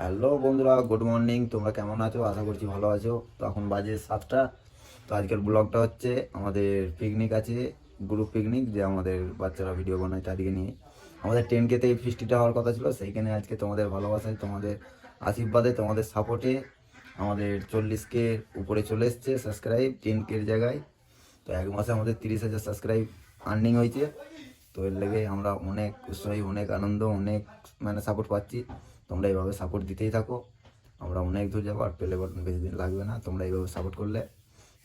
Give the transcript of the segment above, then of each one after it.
Hello বন্ধুরা, good morning. তোমরা কেমন আছো? আশা করছি ভালো আছো। তো এখন বাজে সাতটা। তো আজকের ব্লগটা হচ্ছে আমাদের পিকনিক আছে গ্রুপ পিকনিক যে আমাদের বাচ্চারা ভিডিও বানায় তাদেরকে নিয়ে। আমাদের টেন কেতে এই ফিস্টিটা হওয়ার কথা ছিল, সেইখানে আজকে তোমাদের ভালোবাসায়, তোমাদের আশীর্বাদে, তোমাদের সাপোর্টে আমাদের চল্লিশ কে উপরে চলে এসছে সাবস্ক্রাইব টেন কের জায়গায়। তো এক মাসে আমাদের তিরিশ হাজার সাবস্ক্রাইব আর্নিং হয়েছে। তো এর লেগে আমরা অনেক উৎসাহী, অনেক আনন্দ, অনেক মানে সাপোর্ট পাচ্ছি। তোমরা এইভাবে সাপোর্ট দিতেই থাকো। আমরা অনেক দূর যাব, আর পেলে বাটন বেশি দিন লাগবে না। তোমরা এইভাবে সাপোর্ট করলে,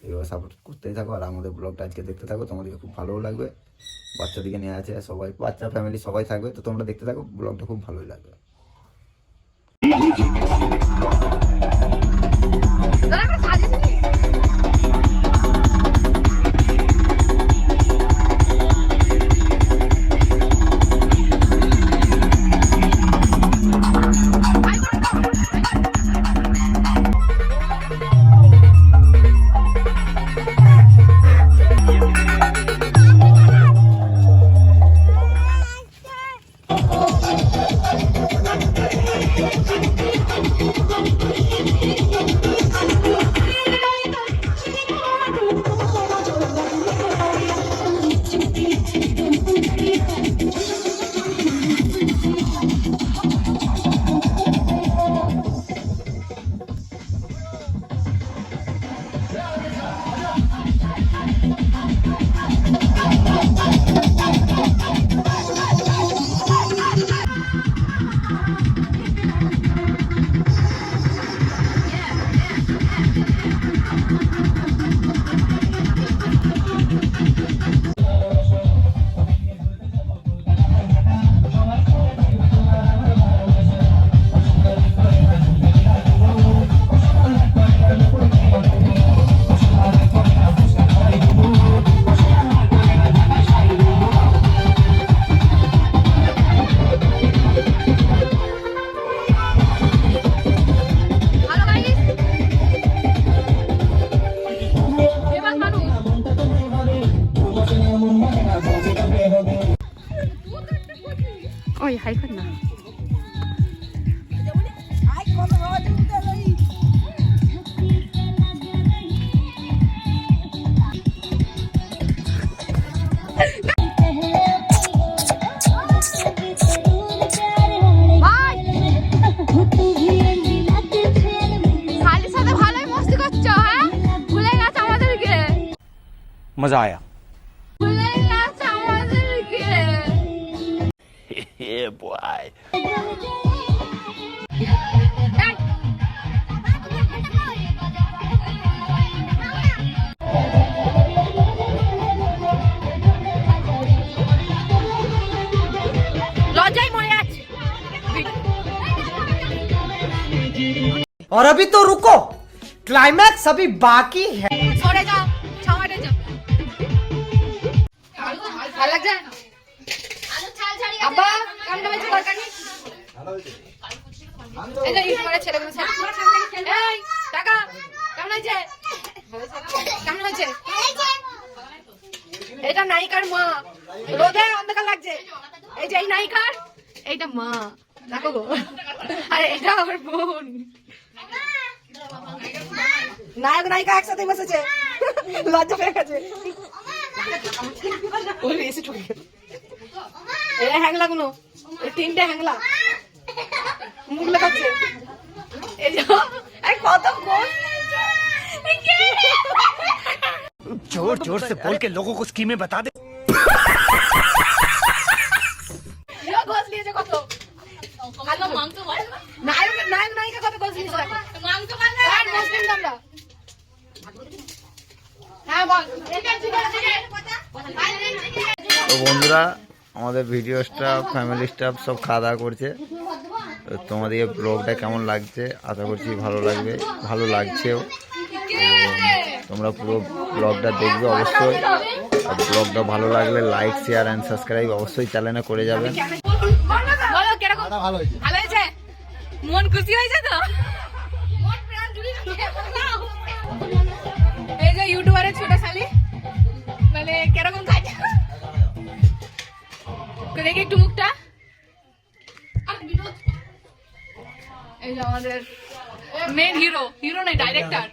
এইভাবে সাপোর্ট করতেই থাকো। আর আমাদের ব্লগটা আজকে দেখতে থাকো, তোমাদেরকে খুব ভালোও লাগবে। বাচ্চাদিকে নিয়ে আছে সবাই, বাচ্চা ফ্যামিলি সবাই থাকবে, তো তোমরা দেখতে থাকো ব্লগটা খুব ভালোই লাগবে। और अभी तो रुको क्लाइमैक्स अभी बाकी है সরে যাও ছাওয়াটে যাও ভালো লাগছে আব্বা কেমন হয়েছে তরকারি এই যে ইউটিউবারে ছেলেগুলো সব এই টাকা কেমন হয়েছে কেমন হয়েছে এটা নায়িকার মা রোদে অন্ধকার লাগছে এই যে এই নায়িকার এইটা মা দেখো গো আর এটা আমার বোন নায়ক নায়িকা একসাথে বসেছে লজ্জা পেয়ে গেছে ওরে এসে ঠকে গেল এই হ্যাংলা গুলো এই তিনটে হ্যাংলা মুখ লেখাচ্ছে এই যে এই কত কোন जोर जोर से बोल के लोगों को स्कीमें बता दे বন্ধুরা আমাদের ভিডিও স্টাফ ফ্যামিলি স্টাফ সব খাওয়া দাওয়া করছে। তো তোমাদের এই ব্লগটা কেমন লাগছে? আশা করছি ভালো লাগবে ভালো লাগছেও। তো তোমরা পুরো ব্লগটা দেখবে অবশ্যই। আর ব্লগটা ভালো লাগলে লাইক শেয়ার অ্যান্ড সাবস্ক্রাইব অবশ্যই চ্যানেলে করে যাবেন বলো কীরকম? ভালো হয়েছে। ভালো হয়েছে? মন খুশি হয়েছে তো? এই যে ইউটিউবারের ছোট শালি। মানে কীরকম দেখি একটু মুখটা। এই যে আমাদের মেন হিরো হিরো নেই ডাইরেক্টর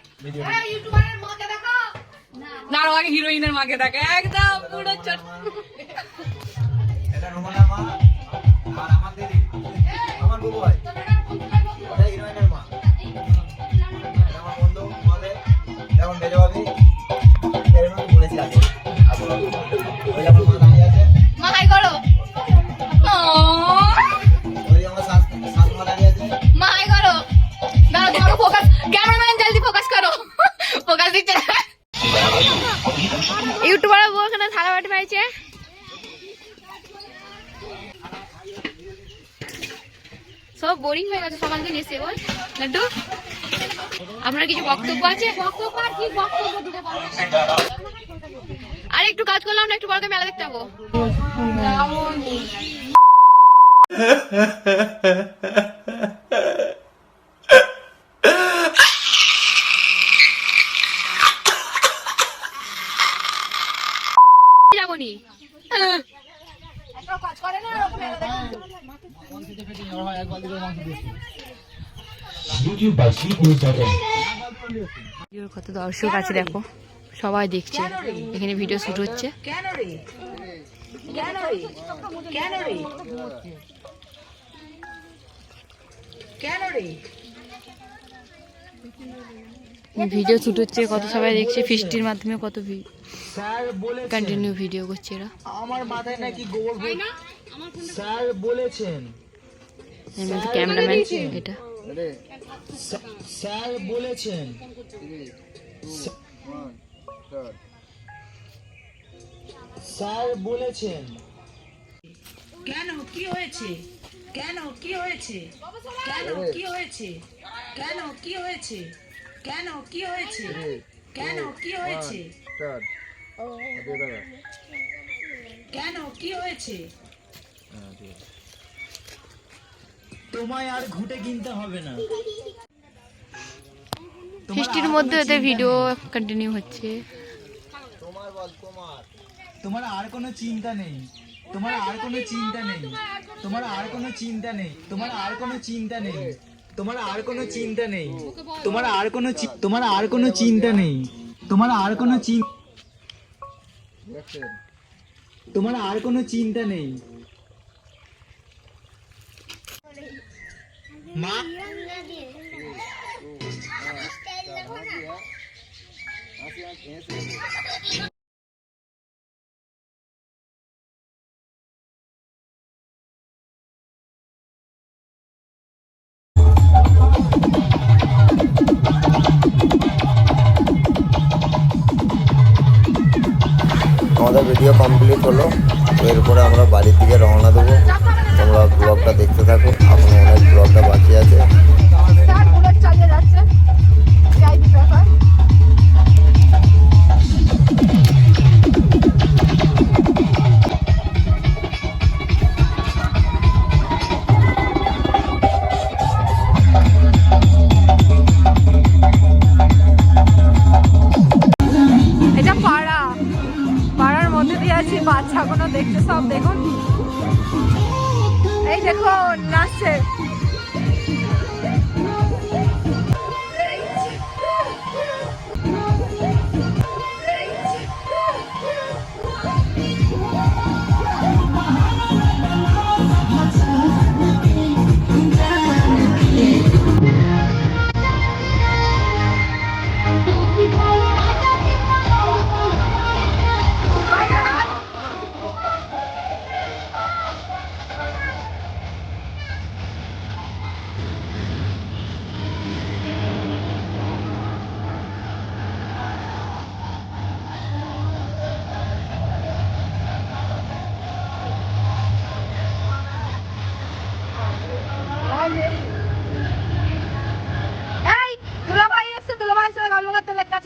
দাঁড়াও, আগে হিরোইনের মাকে দেখে। একদম বোরিং হয়ে গেছে সকাল থেকে এসে বল। লাড্ডু, আপনার কিছু বক্তব্য আছে? বক্তব্য আর একটু কাজ করলাম না, একটু পরে মেলা দেখতে যাব যাবনি ভিডিওর কত দর্শক আছে দেখো। সবাই দেখছে। এখানে ভিডিও শুট হচ্ছে। ভিডিও শুট হচ্ছে কত সবাই দেখছে ফিস্টির মাধ্যমে কত স্যার বলে কন্টিনিউ ভিডিও করছে এরা। আমার মাথায় নাকি গোবর স্যার বলেছেন। ক্যামেরাম্যান এটা। স্যার- বলেছেন স্যার বলেছেন কেন কি হয়েছে কেন কি হয়েছে কেন কি হয়েছে কেন কি হয়েছে কেন কি হয়েছে কেন কি হয়েছে কেন কি হয়েছে তোমায় আর ঘুটে কিনতে হবে না। মধ্যে ওদের ভিডিও কন্টিনিউ হচ্ছে। তোমার আর কোনো চিন্তা নেই। তোমার আর কোনো চিন্তা নেই। তোমার আর কোনো চিন্তা নেই। তোমার আর কোনো চিন্তা নেই। তোমার আর কোনো চিন্তা নেই। তোমার আর কোনো তোমার আর কোনো চিন্তা নেই। তোমার আর কোনো চিন তোমার আর কোনো চিন্তা নেই। মা? আমাদের ভিডিও কমপ্লিট হলো।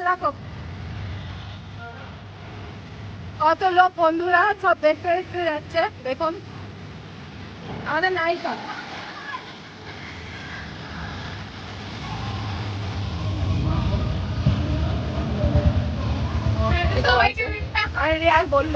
রাখো। লোক বন্ধুরা সব দেখতে দেখতে যাচ্ছে দেখুন। আমাদের নায়িকা। আর রিয়ার বলল।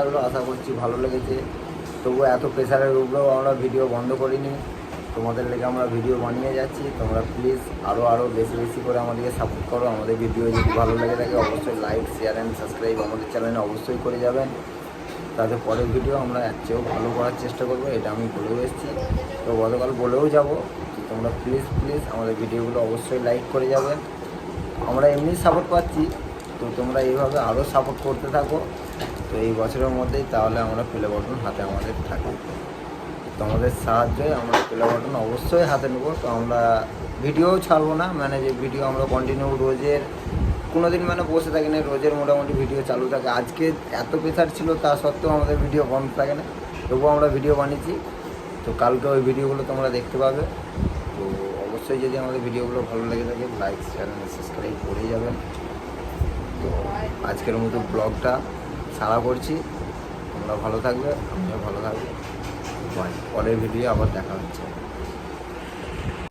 লাগল, আশা করছি ভালো লেগেছে। তবু এত প্রেশারের উপরেও আমরা ভিডিও বন্ধ করিনি। তোমাদের লেগে আমরা ভিডিও বানিয়ে যাচ্ছি। তোমরা প্লিজ আরও আরও বেশি বেশি করে আমাদেরকে সাপোর্ট করো। আমাদের ভিডিও যদি ভালো লেগে থাকে, অবশ্যই লাইক শেয়ার অ্যান্ড সাবস্ক্রাইব আমাদের চ্যানেলে অবশ্যই করে যাবেন। তাতে পরের ভিডিও আমরা এর চেয়েও ভালো করার চেষ্টা করব, এটা আমি বলেও এসেছি। তো গতকাল বলেও যাব তোমরা প্লিজ প্লিজ আমাদের ভিডিওগুলো অবশ্যই লাইক করে যাবেন আমরা এমনি সাপোর্ট পাচ্ছি। তো তোমরা এইভাবে আরও সাপোর্ট করতে থাকো। তো এই বছরের মধ্যেই তাহলে আমরা প্লে বটন হাতে আমাদের থাকবে। তোমাদের সাহায্যে আমরা প্লে বটন অবশ্যই হাতে নেব। তো আমরা ভিডিও ছাড়বো না মানে যে ভিডিও আমরা কন্টিনিউ রোজের কোনো দিন মানে বসে থাকি না, রোজের মোটামুটি ভিডিও চালু থাকে। আজকে এত প্রেশার ছিল, তা সত্ত্বেও আমাদের ভিডিও বন্ধ থাকে না। তবুও আমরা ভিডিও বানিয়েছি। তো কালকে ওই ভিডিওগুলো তোমরা দেখতে পাবে। তো অবশ্যই যদি আমাদের ভিডিওগুলো ভালো লেগে থাকে লাইক চ্যানেল সাবস্ক্রাইব করে যাবেন। তো আজকের মতো ব্লগটা সারা করছি তোমরা ভালো থাকবে আমিও ভালো থাকব। পরের ভিডিও আবার দেখা হচ্ছে।